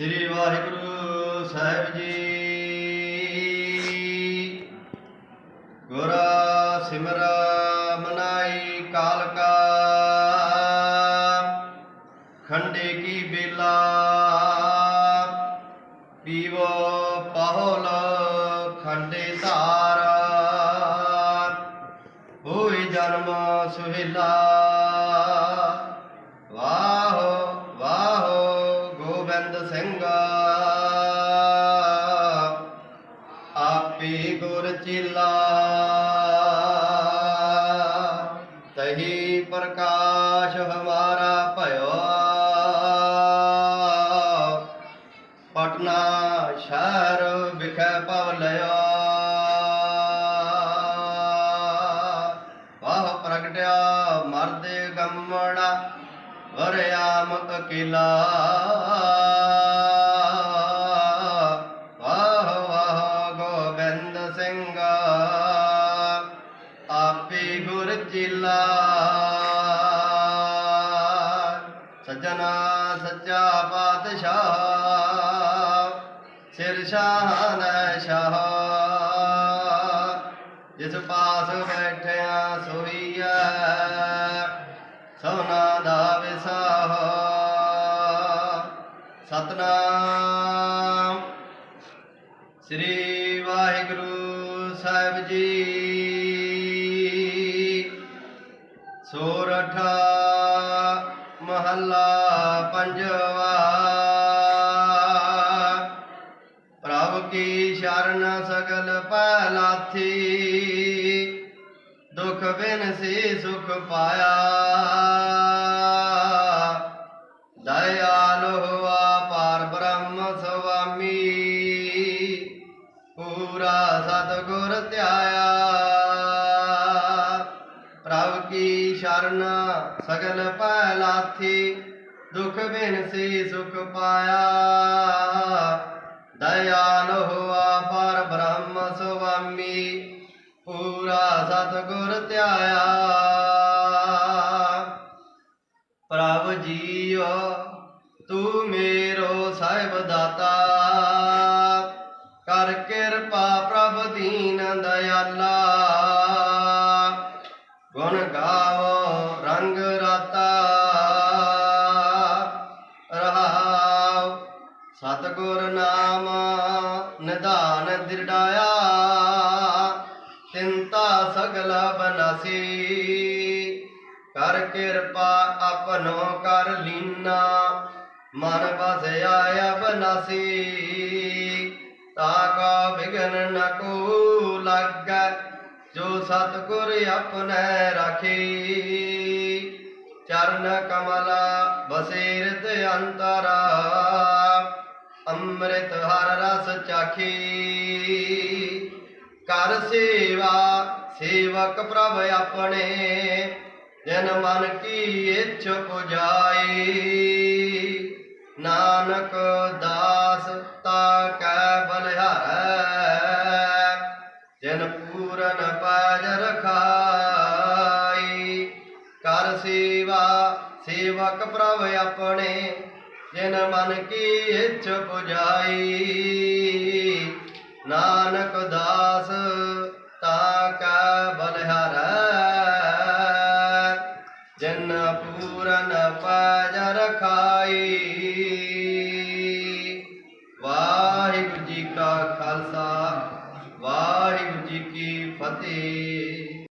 ਸ੍ਰੀ ਵਾਹਿਗੁਰੂ ਸਾਹਿਬ ਜੀ। ਗੁਰਾ ਸਿਮਰਾ ਮਨਾਈ ਕਾਲ ਕਾ ਖੰਡੇ ਕੀ ਬੇਲਾ। ਪੀਵੋ ਪਾਹਲ ਖੰਡੇ ਧਾਰ। ਹੋਏ ਜਨਮ ਸੁਹੇਲਾ। ਪਟਨਾ ਸ਼ਹਿਰ ਵਿਖੇ ਪਵ ਲਿਆ। ਵਾਹ ਪ੍ਰਗਟਿਆ, ਮਰਦੇ ਵਰਿਆ ਵਰਿਆਮ ਕਿਲਾ। ਵਾਹ ਵਾਹ, ਗੋਬਿੰਦ ਸਿੰਘ, ਆਪੇ ਗੁਰ ਚੇਲਾ। ਸੱਜਣਾ ਸੱਚਾ ਪਾਤਸ਼ਾਹ। ਸਿਰ ਸ਼ਾਨ ਸ਼ਾਹ। ਜਿਸ ਪਾਸ ਬੈਠਿਆ ਸੋਈਐ ਸੋਨਾ ਦਾ ਵਿਸਾਹ। ਸਤਨਾਮ ਸ੍ਰੀ ਵਾਹਿਗੁਰੂ ਸਾਹਿਬ ਜੀ। ਸੋਰਠ ਮਹੱਲਾ ਪੰਜਵਾ ਕੀ ਸ਼ਰਨ ਸਗਲ ਪਹਿਲਾਥੀ? ਦੁਖ ਬਿਨ ਸੇ ਸੁਖ ਪਾਇਆ। ਦਇਆਲ ਹੋਆ ਪਾਰ ਬ੍ਰਹਮ ਸੁਆਮੀ। ਪੂਰਾ ਸਤਗੁਰ ਧਿਆਇਆ। ਪ੍ਰਭ ਕੀ ਸ਼ਰਨ ਸਗਲ ਪਹਿਲਾਥੀ? ਦੁਖ ਬਿਨ ਸੇ ਸੁਖ ਪਾਇਆ। ਦਇਆਲ ਹੋਆ ਪਰ ਬ੍ਰਹਮ ਸੁਆਮੀ ਪੂਰਾ ਸਤਗੁਰ ਧਿਆਇਆ ਪ੍ਰਭ ਜੀਓ ਤੂੰ ਮੇਰੋ ਸਾਹਿਬ ਦਾਤਾ ਕਰ ਕਿਰਪਾ ਪ੍ਰਭ ਦੀਨ ਦਇਆਲਾ ਗੁਣ ਗਾਵੋ ਸਤਗੁਰ ਨਾਮ ਨਿਧਾਨ ਦਿਰੜਾਇਆ ਚਿੰਤਾ ਸਗਲ ਬਨਾਸੀ। ਕਰ ਕਿਰਪਾ ਆਪਨੋ ਕਰ ਲੀਨਾ, ਮਨ ਬਸ ਆਇਆ ਤਾ ਕਾ ਵਿਗਨ ਨ ਕੋ ਲੱਗੈ, ਜੋ ਸਤਗੁਰ ਆਪਣੇ ਰਾਖੀ। ਚਰਨ ਕਮਲ ਬਸੇਰਤ ਅੰਤਰਾ ਅੰਮ੍ਰਿਤ ਹਰ ਰਸ ਚਾਖੀ। ਕਰ ਸੇਵਾ, ਸੇਵਕ ਪ੍ਰਭ ਆਪਣੇ, ਜਨ ਮਨ ਕੀ ਇੱਛ ਪੁਜਾਈ ਨਾਨਕ ਦਾਸ ਤਾ ਕੈ ਬਲਿਹਾਰੈ ਜਨ ਪੂਰਨ ਪਾਜ ਰਖਾਈ। ਕਰ ਸੇਵਾ, ਸੇਵਕ ਪ੍ਰਭ ਆਪਣੇ ਜਿਨ ਮਨ ਕੀ ਇੱਛ ਪੁਜਾਈ। ਨਾਨਕ ਦਾਸ